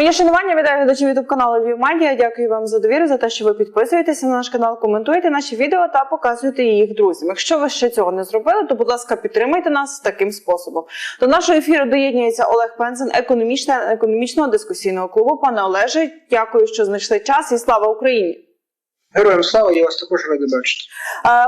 Моє шанування вітаю глядачів ютуб каналу Львів Дякую вам за довіру, за те, що ви підписуєтеся на наш канал, коментуєте наші відео та показуєте їх друзям. Якщо ви ще цього не зробили, то будь ласка, підтримайте нас таким способом. До нашого ефіру доєднується Олег Пензен, економічного дискусійного клубу. Пане Олеже, дякую, що знайшли час і слава Україні. Героям слава, я вас також радий бачити.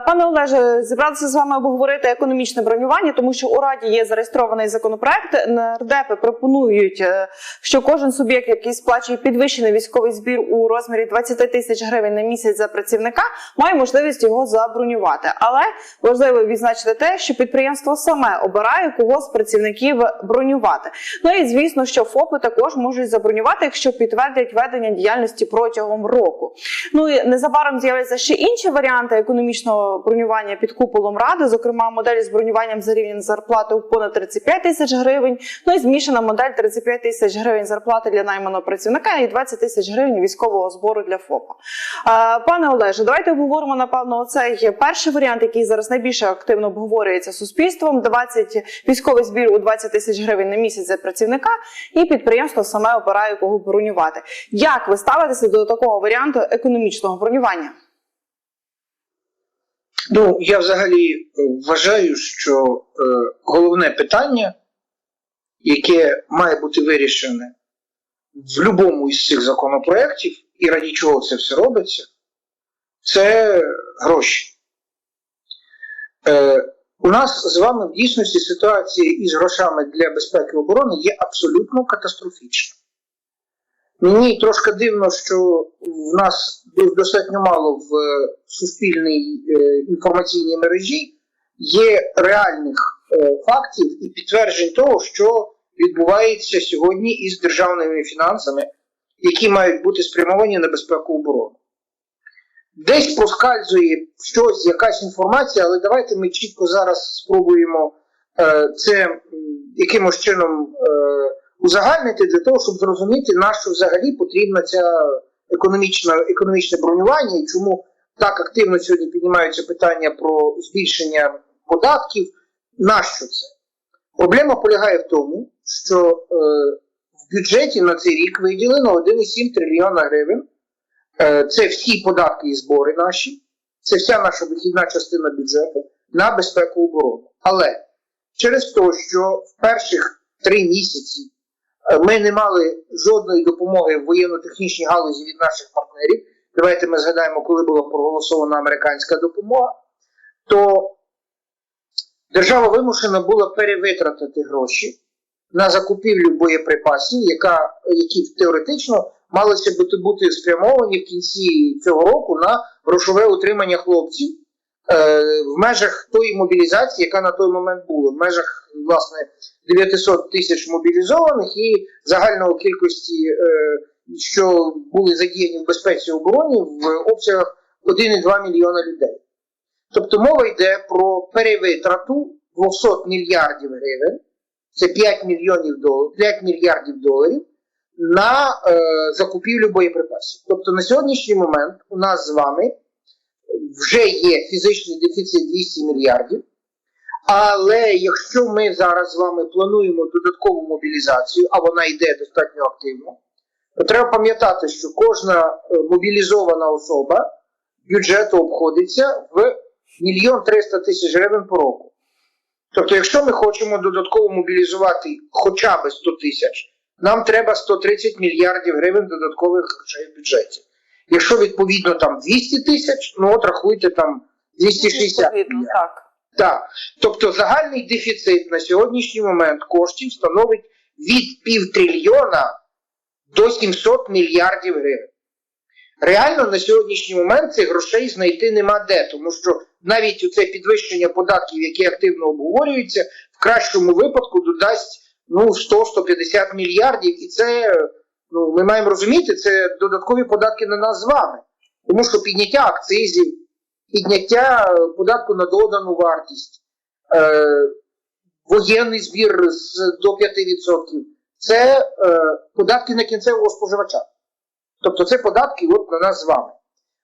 Пане Олеже, зібратися з вами обговорити економічне бронювання, тому що у раді є зареєстрований законопроект. Нардепи пропонують, е, що кожен суб'єкт, який сплачує підвищений військовий збір у розмірі 20 тисяч гривень на місяць за працівника, має можливість його забронювати. Але важливо відзначити те, що підприємство саме обирає кого з працівників бронювати. Ну і звісно, що ФОПи також можуть забронювати, якщо підтвердять ведення діяльності протягом року. Ну і незабаром з'являться ще інші варіанти економічного бронювання під куполом ради, зокрема модель з бронюванням за рівень зарплати у понад 35 тисяч гривень. Ну і змішана модель 35 тисяч гривень зарплати для найманого працівника і 20 тисяч гривень військового збору для ФОПа. Пане Олеже, давайте обговоримо напевно оцей перший варіант, який зараз найбільше активно обговорюється суспільством. 20 військовий збір у 20 тисяч гривень на місяць за працівника, і підприємство саме обирає кого бронювати. Як ви ставитеся до такого варіанту економічного бронювання? Ну, я взагалі е, вважаю, що е, головне питання, яке має бути вирішене в будь-якому із цих законопроєктів, і раді чого це все робиться, це гроші. Е, у нас з вами в дійсності ситуація із грошами для безпеки і оборони є абсолютно катастрофічна. Мені трошки дивно, що в нас достатньо мало в е, суспільній е, інформаційній мережі є реальних е, фактів і підтверджень того, що відбувається сьогодні із державними фінансами, які мають бути спрямовані на безпеку оборони. Десь проскальзує щось, якась інформація, але давайте ми чітко зараз спробуємо це якимось чином узагальнити для того, щоб зрозуміти, на що взагалі потрібна ця економічна, економічне бронювання і чому так активно сьогодні піднімаються питання про збільшення податків. Нащо це? Проблема полягає в тому, що е, в бюджеті на цей рік виділено 1,7 трильйона гривень. Е, це всі податки і збори наші, це вся наша вихідна частина бюджету на безпеку оборони. Але через те, що в перших три місяці ми не мали жодної допомоги в воєнно-технічній галузі від наших партнерів. Давайте ми згадаємо, коли була проголосована американська допомога, то держава вимушена була перевитратити гроші на закупівлю боєприпасів, яка, які теоретично малися бути спрямовані в кінці цього року на грошове утримання хлопців е, в межах тої мобілізації, яка на той момент була, в межах власне 900 тисяч мобілізованих і загального кількості, е, що були задіяні в безпеці і обороні в обсягах 1,2 мільйона людей. Тобто мова йде про перевитрату 200 мільярдів гривень, це 5 мільйонів доларів, 5 мільярдів доларів на е, закупівлю боєприпасів. Тобто на сьогоднішній момент у нас з вами вже є фізичний дефіцит 200 мільярдів. Але якщо ми зараз з вами плануємо додаткову мобілізацію, а вона йде достатньо активно, то треба пам'ятати, що кожна е, мобілізована особа бюджету обходиться в мільйон 300 тисяч гривень по року. Тобто, якщо ми хочемо додатково мобілізувати хоча б 100 тисяч, нам треба 130 мільярдів гривень додаткових грошей в бюджеті. Якщо відповідно там 200 тисяч, ну от рахуйте там 260 Відповідно, мільярдів. Так. Тобто загальний дефіцит на сьогоднішній момент коштів становить від півтрильйона до 700 мільярдів гривень. Реально на сьогоднішній момент цих грошей знайти нема де, тому що навіть це підвищення податків, які активно обговорюються, в кращому випадку додасть ну 100-150 мільярдів, і це ну ми маємо розуміти, це додаткові податки на нас з вами, тому що підняття акцизів, підняття податку на додану вартість, е, воєнний збір з до 5%, це е, податки на кінцевого споживача. Тобто це податки от на нас з вами.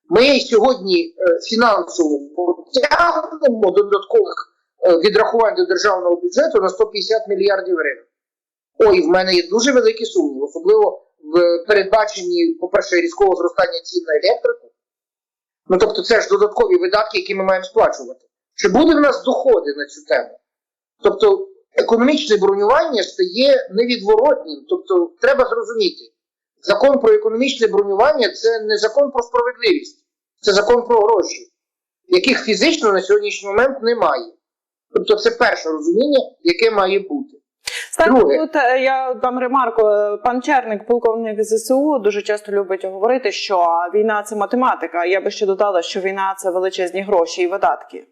Ми сьогодні е, фінансово потягнемо додаткових е, відрахувань до державного бюджету на 150 мільярдів гривень. Ой, в мене є дуже великі сумніви, особливо в передбаченні, по-перше, різкого зростання цін на електрику. Ну тобто, це ж додаткові видатки, які ми маємо сплачувати. Чи буде в нас доходи на цю тему? Тобто, економічне бронювання стає невідворотнім. Тобто, треба зрозуміти, закон про економічне бронювання це не закон про справедливість, це закон про гроші, яких фізично на сьогоднішній момент немає. Тобто, це перше розуміння, яке має бути. Друге. тут е, я дам ремарку. Е, Пан Черник, полковник ЗСУ, дуже часто любить говорити, що війна це математика. Я би ще додала, що війна це величезні гроші і видатки.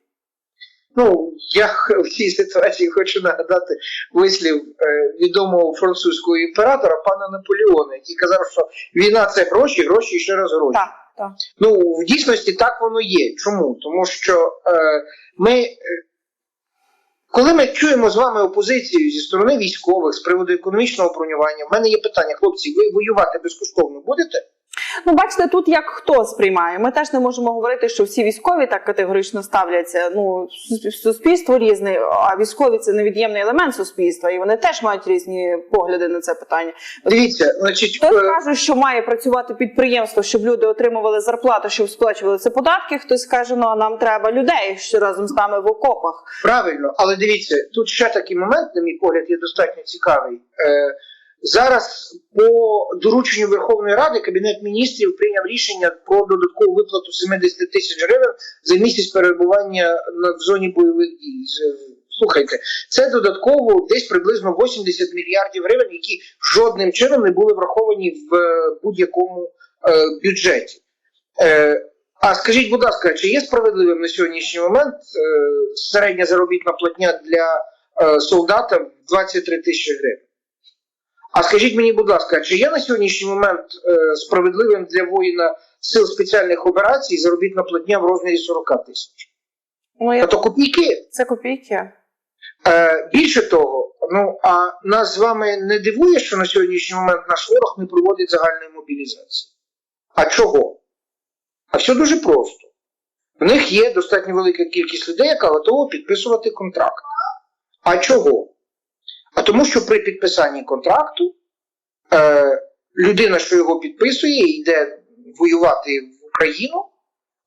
Ну, я в цій ситуації хочу нагадати вислів е, відомого французького імператора пана Наполеона, який казав, що війна це гроші, гроші і ще раз гроші. Так, так. Ну, в дійсності так воно є. Чому? Тому що е, ми, коли ми чуємо з вами опозицію зі сторони військових з приводу економічного бронювання, в мене є питання, хлопці, ви воювати безкоштовно будете? Ну, бачите, тут як хто сприймає. Ми теж не можемо говорити, що всі військові так категорично ставляться. Ну, суспільство різне, а військові це невід'ємний елемент суспільства, і вони теж мають різні погляди на це питання. Дивіться, значить, Хтось е, каже, що має працювати підприємство, щоб люди отримували зарплату, щоб сплачували це податки. Хтось каже, ну а нам треба людей що разом з нами в окопах. Правильно, але дивіться, тут ще такий момент, на мій погляд, є достатньо цікавий. Е, зараз по дорученню Верховної Ради Кабінет міністрів прийняв рішення про додаткову виплату 70 тисяч гривень за місяць перебування в зоні бойових дій. Слухайте, це додатково десь приблизно 80 мільярдів гривень, які жодним чином не були враховані в е, будь-якому е, бюджеті. Е, а скажіть, будь ласка, чи є справедливим на сьогоднішній момент е, середня заробітна платня для е, солдата в 23 тисячі гривень? А скажіть мені, будь ласка, чи є на сьогоднішній момент е, справедливим для воїна сил спеціальних операцій заробітна платня в розмірі 40 тисяч? Ну я то копійки. це копійки. Е, більше того, ну а нас з вами не дивує, що на сьогоднішній момент наш ворог не проводить загальної мобілізації. А чого? А все дуже просто. В них є достатньо велика кількість людей, яка готова підписувати контракт. А чого? А тому, що при підписанні контракту е, людина, що його підписує, йде воювати в Україну,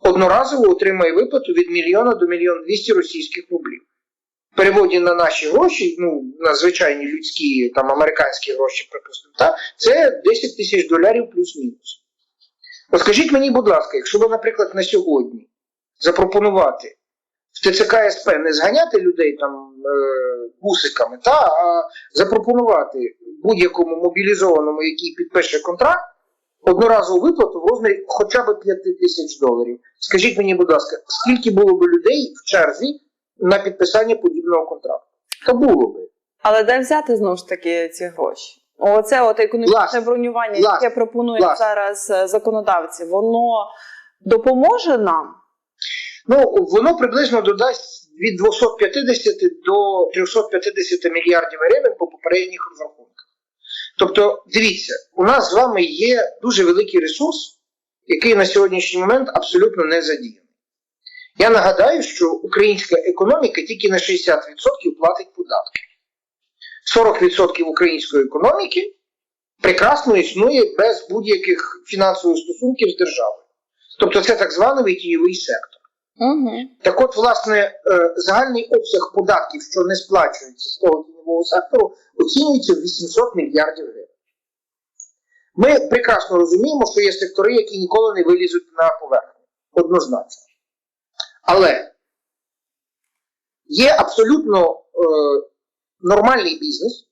одноразово отримає виплату від мільйона до мільйона двісті російських рублів. В переводі на наші гроші, ну, на звичайні людські, там, американські гроші, припустимо, та, це 10 тисяч доларів плюс-мінус. От скажіть мені, будь ласка, якщо ви, наприклад, на сьогодні запропонувати в ТЦК СП не зганяти людей там е, бусиками, та, а запропонувати будь-якому мобілізованому, який підпише контракт, одноразову виплату в розмірі хоча б 5 тисяч доларів. Скажіть мені, будь ласка, скільки було б людей в черзі на підписання подібного контракту? Та було би. Але де взяти знову ж таки ці гроші? Оце от економічне Власне. бронювання, Власне. яке пропонують Власне. зараз е, законодавці, воно допоможе нам. Ну, воно приблизно додасть від 250 до 350 мільярдів гривень по попередніх розрахунках. Тобто, дивіться, у нас з вами є дуже великий ресурс, який на сьогоднішній момент абсолютно не задіяний. Я нагадаю, що українська економіка тільки на 60% платить податки. 40% української економіки прекрасно існує без будь-яких фінансових стосунків з державою. Тобто це так званий тіньовий сектор. Угу. Так от, власне, е, загальний обсяг податків, що не сплачується з того тіньового сектору, оцінюється в 800 мільярдів гривень. Ми прекрасно розуміємо, що є сектори, які ніколи не вилізуть на поверхню. Однозначно. Але є абсолютно е, нормальний бізнес,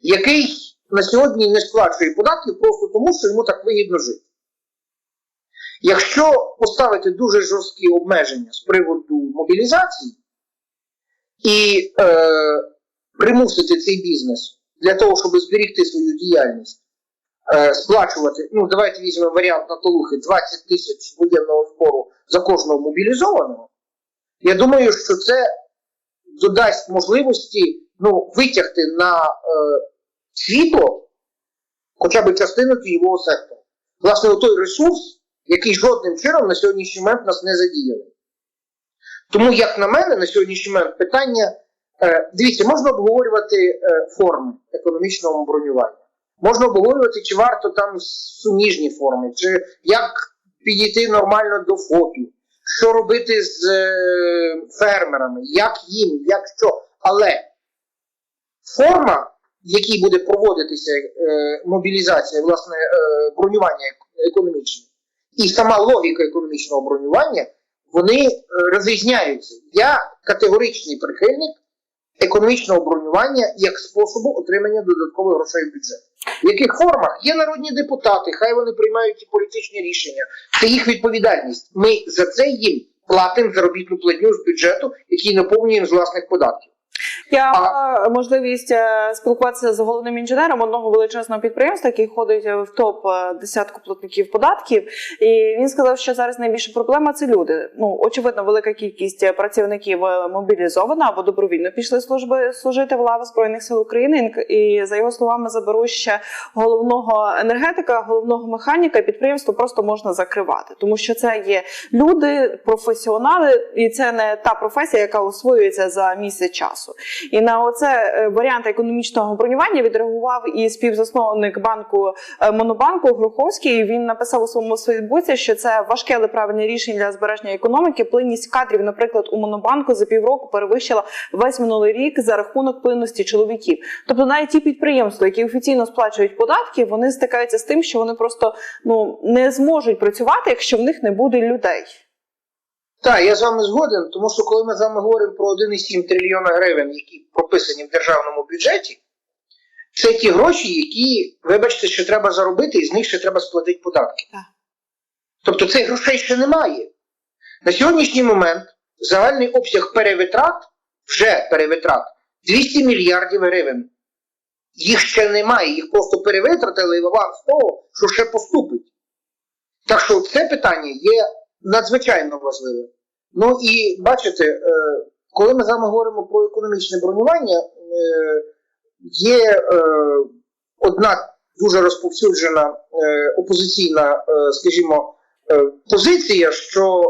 який на сьогодні не сплачує податків просто тому, що йому так вигідно жити. Якщо поставити дуже жорсткі обмеження з приводу мобілізації і е, примусити цей бізнес для того, щоб зберігти свою діяльність, е, сплачувати, ну давайте візьмемо варіант Наталухи, 20 тисяч воєнного збору за кожного мобілізованого, я думаю, що це додасть можливості ну, витягти на е, світло хоча б частину тієвого сектору. Власне, той ресурс, який жодним чином на сьогоднішній момент нас не задіяли. Тому, як на мене, на сьогоднішній момент питання, е, дивіться, можна обговорювати е, форми економічного бронювання. Можна обговорювати, чи варто там суміжні форми, чи як підійти нормально до ФОПів, що робити з е, фермерами, як їм, як що. Але форма, в якій буде проводитися мобілізація, власне, бронювання економічне, і сама логіка економічного бронювання, вони е, розрізняються. Я категоричний прихильник економічного бронювання як способу отримання додаткових грошей в бюджет. В яких формах є народні депутати, хай вони приймають ті політичні рішення. Це їх відповідальність. Ми за це їм платимо заробітну платню з бюджету, який наповнюємо з власних податків. Я А- мала можливість е, спілкуватися з головним інженером одного величезного підприємства, який ходить в топ е, десятку платників податків. І він сказав, що зараз найбільша проблема це люди. Ну очевидно, велика кількість працівників е, мобілізована або добровільно пішли служби служити в лави збройних сил України. І за його словами заберуть ще головного енергетика, головного механіка. Підприємство просто можна закривати, тому що це є люди, професіонали, і це не та професія, яка освоюється за місяць часу. І на оце е, варіант економічного бронювання відреагував і співзасновник банку е, Монобанку Груховський. Він написав у своєму Фейсбуці, що це важке, але правильне рішення для збереження економіки. Плинність кадрів, наприклад, у Монобанку за півроку перевищила весь минулий рік за рахунок плинності чоловіків. Тобто, навіть ті підприємства, які офіційно сплачують податки, вони стикаються з тим, що вони просто ну не зможуть працювати, якщо в них не буде людей. Так, я з вами згоден, тому що коли ми з вами говоримо про 1,7 трильйона гривень, які прописані в державному бюджеті, це ті гроші, які, вибачте, що треба заробити, і з них ще треба сплатити податки. Так. Тобто цих грошей ще немає. На сьогоднішній момент загальний обсяг перевитрат, вже перевитрат, 200 мільярдів гривень. Їх ще немає, їх просто перевитратили в аванс того, що ще поступить. Так що це питання є надзвичайно важливим. Ну і бачите, е, коли ми з вами говоримо про економічне бронювання, е, є е, одна дуже розповсюджена опозиційна, скажімо, позиція, що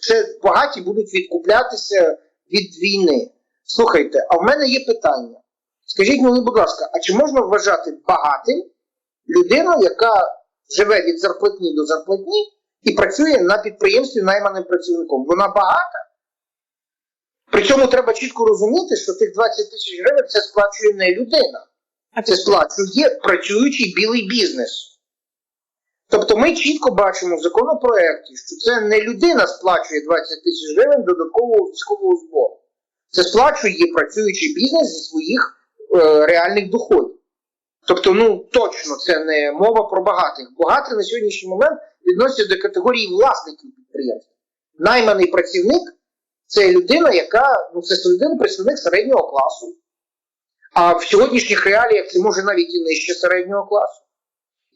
це багаті будуть відкуплятися від війни. Слухайте, а в мене є питання. Скажіть мені, будь ласка, а чи можна вважати багатим людину, яка живе від зарплатні до зарплатні і працює на підприємстві найманим працівником? Вона багата? При цьому треба чітко розуміти, що тих 20 тисяч гривень це сплачує не людина, а це сплачує працюючий білий бізнес. Тобто ми чітко бачимо в законопроекті, що це не людина сплачує 20 тисяч гривень додаткового військового збору. Це сплачує працюючий бізнес зі своїх е, реальних доходів. Тобто, ну точно це не мова про багатих. Багаті на сьогоднішній момент відносяться до категорії власників підприємства. Найманий працівник це людина, яка ну це людина, представник середнього класу. А в сьогоднішніх реаліях це може навіть і нижче середнього класу,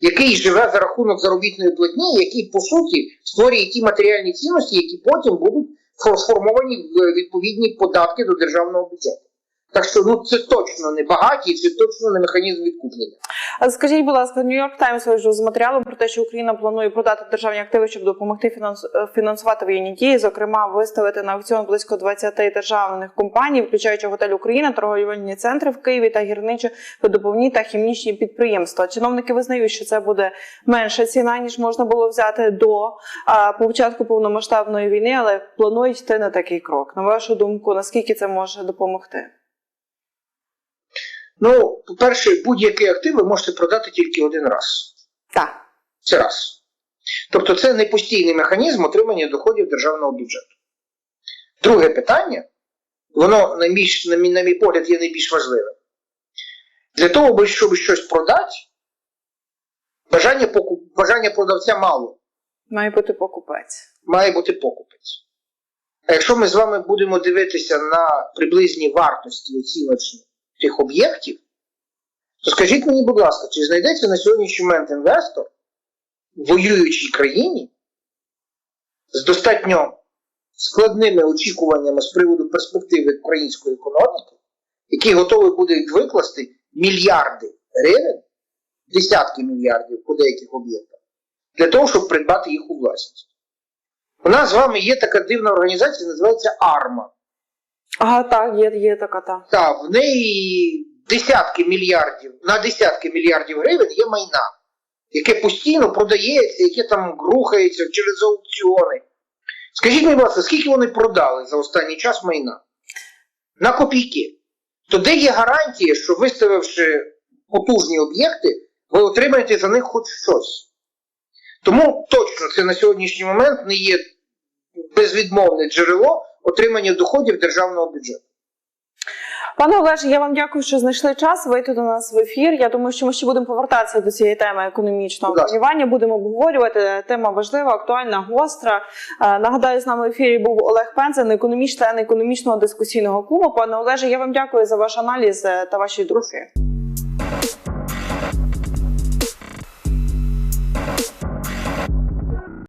який живе за рахунок заробітної платні, який по суті створює ті матеріальні цінності, які потім будуть сформовані в відповідні податки до державного бюджету. Так що ну це точно не багаті, це точно не механізм відкуплення. Скажіть, будь ласка, Нью-Йорк Таймс вийшов з матеріалом про те, що Україна планує продати державні активи, щоб допомогти е, фінансувати воєнні дії. Зокрема, виставити на аукціон близько 20 державних компаній, включаючи готель Україна, торговельні центри в Києві та гірничо видобувні та хімічні підприємства. Чиновники визнають, що це буде менша ціна ніж можна було взяти до а, початку повномасштабної війни, але планують йти на такий крок. На вашу думку, наскільки це може допомогти? Ну, по-перше, будь-який актив ви можете продати тільки один раз. Так. Це раз. Тобто це не постійний механізм отримання доходів державного бюджету. Друге питання, воно, на мій, на мій, на мій погляд, є найбільш важливим. Для того, щоб щось продати, бажання, покуп, бажання продавця мало. Має бути покупець. Має бути покупець. А якщо ми з вами будемо дивитися на приблизні вартості оціночні тих об'єктів, то скажіть мені, будь ласка, чи знайдеться на сьогоднішній момент інвестор в воюючій країні з достатньо складними очікуваннями з приводу перспективи української економіки, який готовий буде викласти мільярди гривень, десятки мільярдів по деяких об'єктах, для того, щоб придбати їх у власність. У нас з вами є така дивна організація, називається АРМА. Ага, так, є, є така та. Та, в неї десятки мільярдів на десятки мільярдів гривень є майна, яке постійно продається, яке там рухається через аукціони. Скажіть будь ласка, скільки вони продали за останній час майна? На копійки. То де є гарантія, що виставивши потужні об'єкти, ви отримаєте за них хоч щось? Тому точно це на сьогоднішній момент не є безвідмовне джерело отримання доходів державного бюджету. Пане Олеже, я вам дякую, що знайшли час вийти до нас в ефір. Я думаю, що ми ще будемо повертатися до цієї теми економічного бронювання. Будемо обговорювати. Тема важлива, актуальна, гостра. Е, Нагадаю, з нами в ефірі був Олег Пензен, економіст, член економічного дискусійного клубу. Пане Олеже, я вам дякую за ваш аналіз е, та ваші думки.